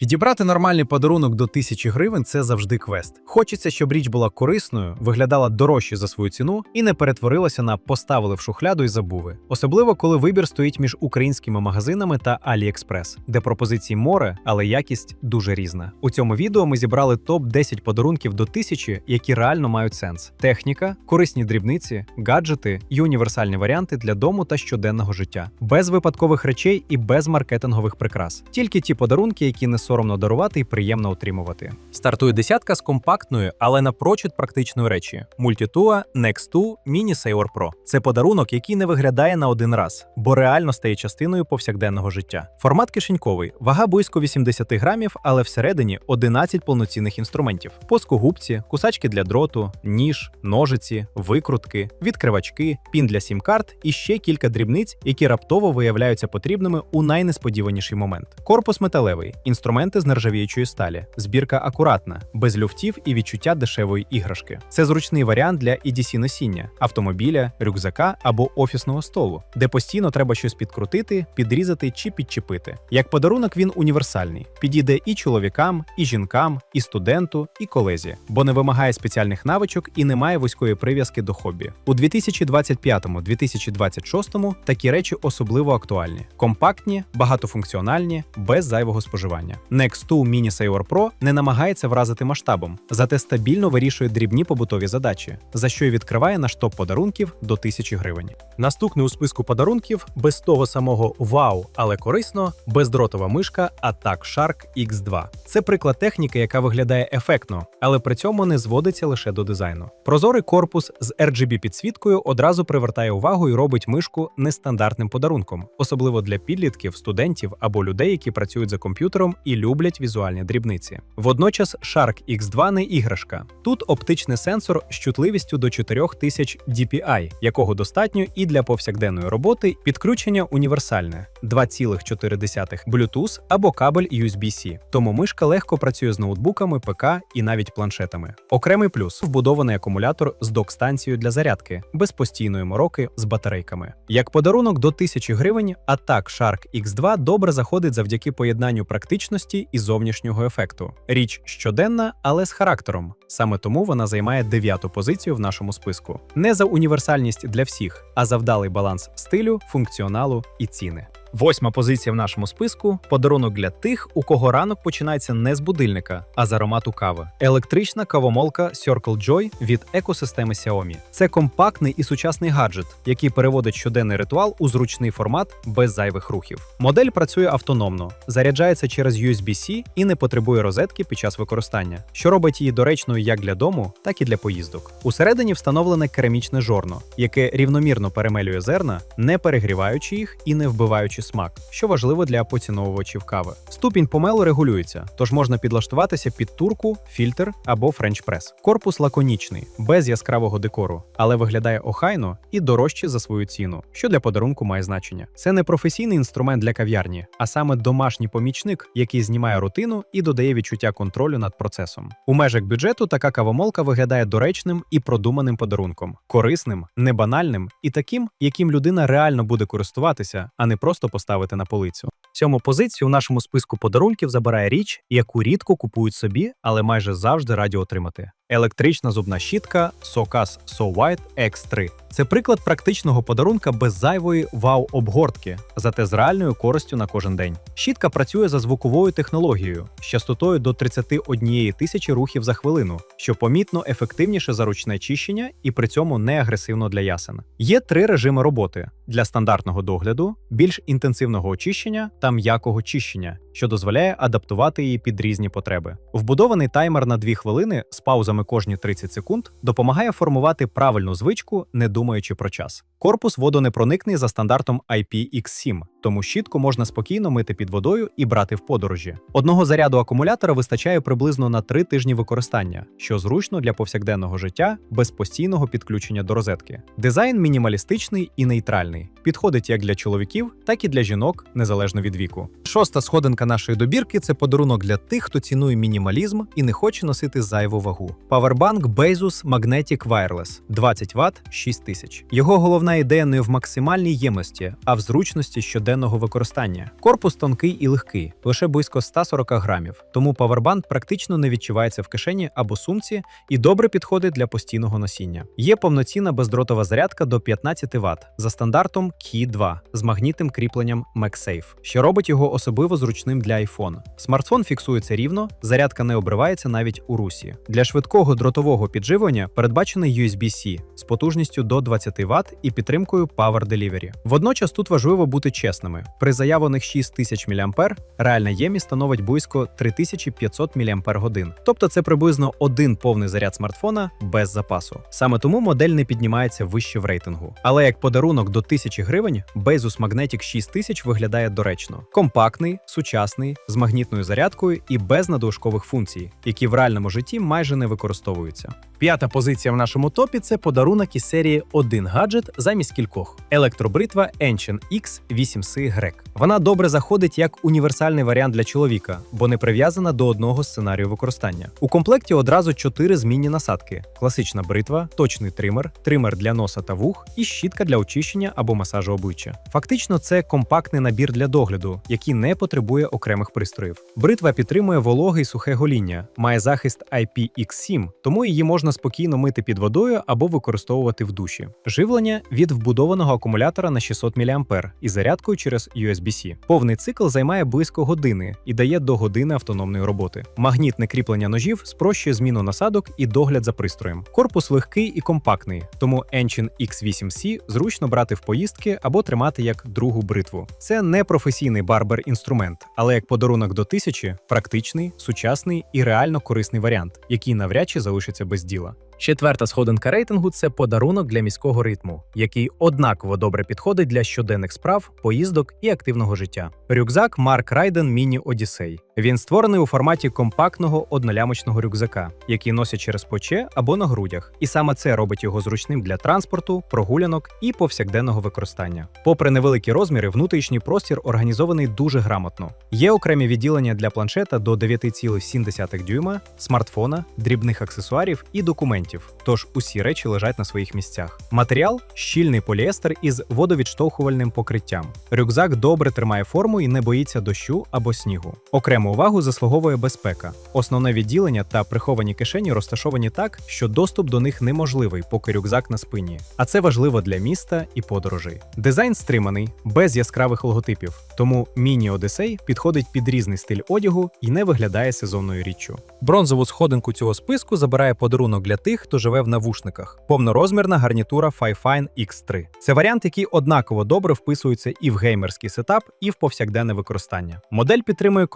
Підібрати нормальний подарунок до тисячі гривень це завжди квест. Хочеться, щоб річ була корисною, виглядала дорожче за свою ціну і не перетворилася на поставили в шухляду і забуви. Особливо коли вибір стоїть між українськими магазинами та AliExpress, де пропозиції море, але якість дуже різна. У цьому відео ми зібрали топ 10 подарунків до тисячі, які реально мають сенс: техніка, корисні дрібниці, гаджети і універсальні варіанти для дому та щоденного життя, без випадкових речей і без маркетингових прикрас. Тільки ті подарунки, які не соромно дарувати і приємно отримувати. Стартує десятка з компактної, але напрочуд практичної речі: Multitua Next2 Mini Sailor Pro. Це подарунок, який не виглядає на один раз, бо реально стає частиною повсякденного життя. Формат кишеньковий, вага близько 80 грамів, але всередині 11 повноцінних інструментів: плоскогубці, кусачки для дроту, ніж, ножиці, викрутки, відкривачки, пін для сім-карт і ще кілька дрібниць, які раптово виявляються потрібними у найнесподіваніший момент. Корпус металевий, інструменти з нержавіючої сталі, збірка акуратна, без люфтів і відчуття дешевої іграшки. Це зручний варіант для EDC носіння, автомобіля, рюкзака або офісного столу, де постійно треба щось підкрутити, підрізати чи підчепити. Як подарунок він універсальний, підійде і чоловікам, і жінкам, і студенту, і колезі, бо не вимагає спеціальних навичок і не має вузької прив'язки до хобі. У 2025-2026 такі речі особливо актуальні, компактні, багатофункціональні, без зайвого споживання. Next2 Mini Sailor Pro не намагається вразити масштабом, зате стабільно вирішує дрібні побутові задачі, за що й відкриває наш топ подарунків до 1000 гривень. Наступний у списку подарунків без того самого вау, але корисно, бездротова мишка Attack Shark X2. Це приклад техніки, яка виглядає ефектно, але при цьому не зводиться лише до дизайну. Прозорий корпус з RGB підсвіткою одразу привертає увагу і робить мишку нестандартним подарунком, особливо для підлітків, студентів або людей, які працюють за комп'ютером і люблять візуальні дрібниці. Водночас Shark X2 не іграшка. Тут оптичний сенсор з чутливістю до 4000 DPI, якого достатньо і для повсякденної роботи підключення універсальне 2,4 Bluetooth або кабель USB-C. Тому мишка легко працює з ноутбуками, ПК і навіть планшетами. Окремий плюс вбудований акумулятор з док-станцією для зарядки, без постійної мороки з батарейками. Як подарунок до 1000 гривень, Attack Shark X2 добре заходить завдяки поєднанню практичності і зовнішнього ефекту. Річ щоденна, але з характером. Саме тому вона займає дев'яту позицію в нашому списку. Не за універсальність для всіх, а за вдалий баланс стилю, функціоналу і ціни. Восьма позиція в нашому списку подарунок для тих, у кого ранок починається не з будильника, а з аромату кави. Електрична кавомолка Circle Joy від екосистеми Xiaomi. Це компактний і сучасний гаджет, який переводить щоденний ритуал у зручний формат без зайвих рухів. Модель працює автономно, заряджається через USB-C і не потребує розетки під час використання, що робить її доречною як для дому, так і для поїздок. Усередині встановлене керамічне жорно, яке рівномірно перемелює зерна, не перегріваючи їх і не вбиваючи смак, що важливо для поціновувачів кави. Ступінь помелу регулюється, тож можна підлаштуватися під турку, фільтр або френч-прес. Корпус лаконічний, без яскравого декору, але виглядає охайно і дорожче за свою ціну, що для подарунку має значення. Це не професійний інструмент для кав'ярні, а саме домашній помічник, який знімає рутину і додає відчуття контролю над процесом. У межах бюджету така кавомолка виглядає доречним і продуманим подарунком, корисним, небанальним і таким, яким людина реально буде користуватися, а не просто поставити на полицю. Сьому позицію в нашому списку подарунків забирає річ, яку рідко купують собі, але майже завжди раді отримати. Електрична зубна щітка Socas So White X3. Це приклад практичного подарунка без зайвої вау-обгортки, зате з реальною користю на кожен день. Щітка працює за звуковою технологією з частотою до 31 тисячі рухів за хвилину, що помітно ефективніше за ручне чищення і при цьому не агресивно для ясен. Є три режими роботи для стандартного догляду, більш інтенсивного очищення та м'якого чищення, що дозволяє адаптувати її під різні потреби. Вбудований таймер на 2 хвилини з паузами кожні 30 секунд допомагає формувати правильну звичку, не думаючи про час. Корпус водонепроникний за стандартом IPX7, тому щітку можна спокійно мити під водою і брати в подорожі. Одного заряду акумулятора вистачає приблизно на 3 тижні використання, що зручно для повсякденного життя без постійного підключення до розетки. Дизайн мінімалістичний і нейтральний, підходить як для чоловіків, так і для жінок, незалежно від віку. Шоста сходинка нашої добірки це подарунок для тих, хто цінує мінімалізм і не хоче носити зайву вагу. Powerbank Bezos Magnetic Wireless 20 Вт 6000. Його головна головна ідея не в максимальній ємності, а в зручності щоденного використання. Корпус тонкий і легкий, лише близько 140 грамів, тому павербанк практично не відчувається в кишені або сумці і добре підходить для постійного носіння. Є повноцінна бездротова зарядка до 15 Вт за стандартом Qi 2 з магнітним кріпленням MagSafe, що робить його особливо зручним для iPhone. Смартфон фіксується рівно, зарядка не обривається навіть у русі. Для швидкого дротового підживлення передбачений USB-C з потужністю до 20 Вт і підтримкою Power Delivery. Водночас тут важливо бути чесними. При заявлених 6000 мА реальна ємність становить близько 3500 мАч. Тобто це приблизно один повний заряд смартфона без запасу. Саме тому модель не піднімається вище в рейтингу. Але як подарунок до 1000 гривень, Bezos Magnetic 6000 виглядає доречно: компактний, сучасний, з магнітною зарядкою і без надлишкових функцій, які в реальному житті майже не використовуються. П'ята позиція в нашому топі це подарунок із серії Один гаджет замість кількох. Електробритва Enchin X 8C Grek. Вона добре заходить як універсальний варіант для чоловіка, бо не прив'язана до одного сценарію використання. У комплекті одразу чотири змінні насадки: класична бритва, точний тример, тример для носа та вух і щітка для очищення або масажу обличчя. Фактично, це компактний набір для догляду, який не потребує окремих пристроїв. Бритва підтримує вологе і сухе гоління, має захист IPX7, тому її можна спокійно мити під водою або використовувати в душі. Живлення від вбудованого акумулятора на 600 мА і зарядкою через USB-C. Повний цикл займає близько години і дає до години автономної роботи. Магнітне кріплення ножів спрощує зміну насадок і догляд за пристроєм. Корпус легкий і компактний, тому Enchin X8C зручно брати в поїздки або тримати як другу бритву. Це не професійний барбер-інструмент, але як подарунок до тисячі практичний, сучасний і реально корисний варіант, який навряд чи залишиться без діла. Четверта сходинка рейтингу це подарунок для міського ритму, який однаково добре підходить для щоденних справ, поїздок і активного життя. Рюкзак Марк Райден Міні Odyssey. Він створений у форматі компактного однолямочного рюкзака, який носять через плече або на грудях, і саме це робить його зручним для транспорту, прогулянок і повсякденного використання. Попри невеликі розміри, внутрішній простір організований дуже грамотно. Є окремі відділення для планшета до 9,7 дюйма, смартфона, дрібних аксесуарів і документів. Тож усі речі лежать на своїх місцях. Матеріал щільний поліестер із водовідштовхувальним покриттям. Рюкзак добре тримає форму і не боїться дощу або снігу. Окрему увагу заслуговує безпека. Основне відділення та приховані кишені розташовані так, що доступ до них неможливий, поки рюкзак на спині. А це важливо для міста і подорожей. Дизайн стриманий, без яскравих логотипів, тому міні Одесей підходить під різний стиль одягу і не виглядає сезонною річчю. Бронзову сходинку цього списку забирає подарунок для тих, хто живе в навушниках. Повнорозмірна гарнітура Fifine X3. Це варіант, який однаково добре вписується і в геймерський сетап, і в повсякденне використання. Модель підтримує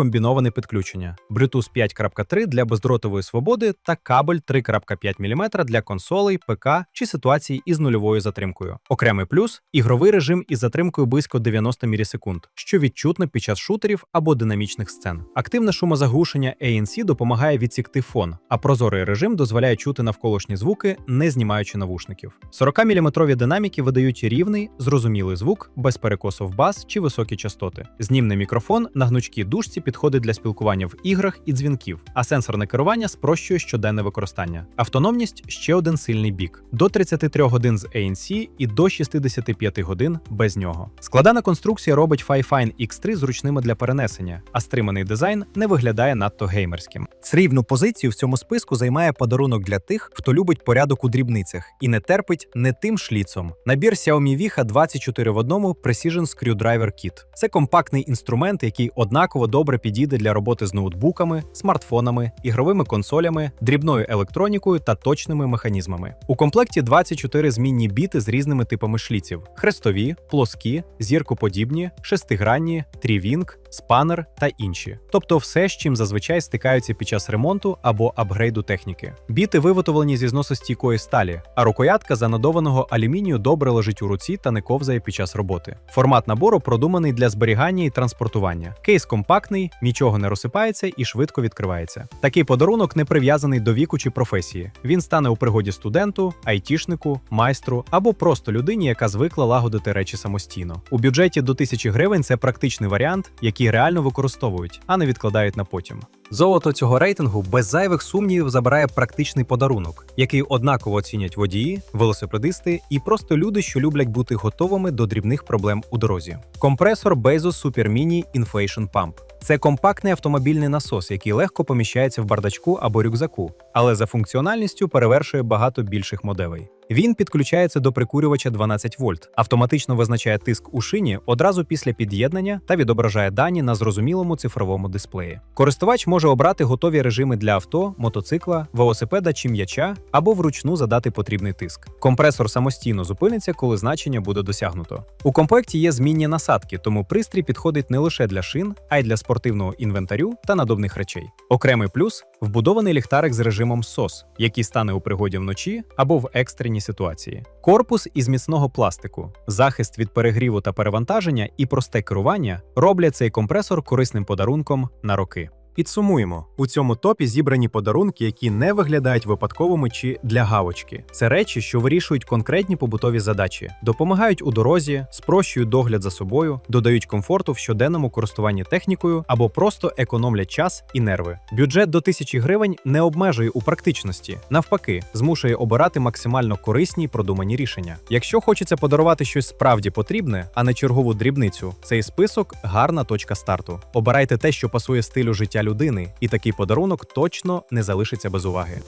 комбіноване підключення: Bluetooth 5.3 для бездротової свободи та кабель 3.5 мм для консолей, ПК чи ситуацій із нульовою затримкою. Окремий плюс ігровий режим із затримкою близько 90 мілісекунд, що відчутно під час шутерів або динамічних сцен. Активне шумозаглушення ANC допомагає відсікти фон, а прозорий режим дозволяє чути навколишні звуки, не знімаючи навушників. 40-мм динаміки видають рівний, зрозумілий звук, без перекосу в бас чи високі частоти. Знімний мікрофон на гнучкій дужці підходить для спілкування в іграх і дзвінків, а сенсорне керування спрощує щоденне використання. Автономність ще один сильний бік: до 33 годин з ANC і до 65 годин без нього. Складана конструкція робить Fifine X3 зручними для перенесення, а стриманий дизайн не виглядає надто геймерським. Срібну позицію в цьому списку займає подарунок для тих, хто любить порядок у дрібницях і не терпить не тим шліцом. Набір Xiaomi Viha 24 в одному Precision Screwdriver Kit. Це компактний інструмент, який однаково добре підійде для роботи з ноутбуками, смартфонами, ігровими консолями, дрібною електронікою та точними механізмами. У комплекті 24 змінні біти з різними типами шліців: хрестові, плоскі, зіркоподібні, шестигранні, трівінг, спанер та інші. Тобто все, з чим зазвичай стикаються під час ремонту або апгрейду техніки. Біти виготовлені зі зносостійкої сталі, а рукоятка занадованого алюмінію добре лежить у руці та не ковзає під час роботи. Формат набору продуманий для зберігання і транспортування. Кейс компактний, нічого не розсипається і швидко відкривається. Такий подарунок не прив'язаний до віку чи професії. Він стане у пригоді студенту, айтішнику, майстру або просто людині, яка звикла лагодити речі самостійно. У бюджеті до 1000 гривень це практичний варіант, який реально використовують, а не відкладають на потім. Золото цього рейтингу без зайвих сумнівів забирає практичний подарунок, який однаково оцінять водії, велосипедисти і просто люди, що люблять бути готовими до дрібних проблем у дорозі. Компресор Bezos Super Mini Inflation Pump. Це компактний автомобільний насос, який легко поміщається в бардачку або рюкзаку, але за функціональністю перевершує багато більших моделей. Він підключається до прикурювача 12 вольт, автоматично визначає тиск у шині одразу після під'єднання та відображає дані на зрозумілому цифровому дисплеї. Користувач може обрати готові режими для авто, мотоцикла, велосипеда чи м'яча або вручну задати потрібний тиск. Компресор самостійно зупиниться, коли значення буде досягнуто. У комплекті є змінні насадки, тому пристрій підходить не лише для шин, а й для спортивного інвентарю та надобних речей. Окремий плюс вбудований ліхтарик з режимом SOS, який стане у пригоді вночі або в екстреній ситуації. Корпус із міцного пластику, захист від перегріву та перевантаження і просте керування роблять цей компресор корисним подарунком на роки. Підсумуємо, у цьому топі зібрані подарунки, які не виглядають випадковими чи для галочки. Це речі, що вирішують конкретні побутові задачі, допомагають у дорозі, спрощують догляд за собою, додають комфорту в щоденному користуванні технікою або просто економлять час і нерви. Бюджет до тисячі гривень не обмежує у практичності, навпаки, змушує обирати максимально корисні й продумані рішення. Якщо хочеться подарувати щось справді потрібне, а не чергову дрібницю, цей список гарна точка старту. Обирайте те, що пасує стилю життя людини, і такий подарунок точно не залишиться без уваги.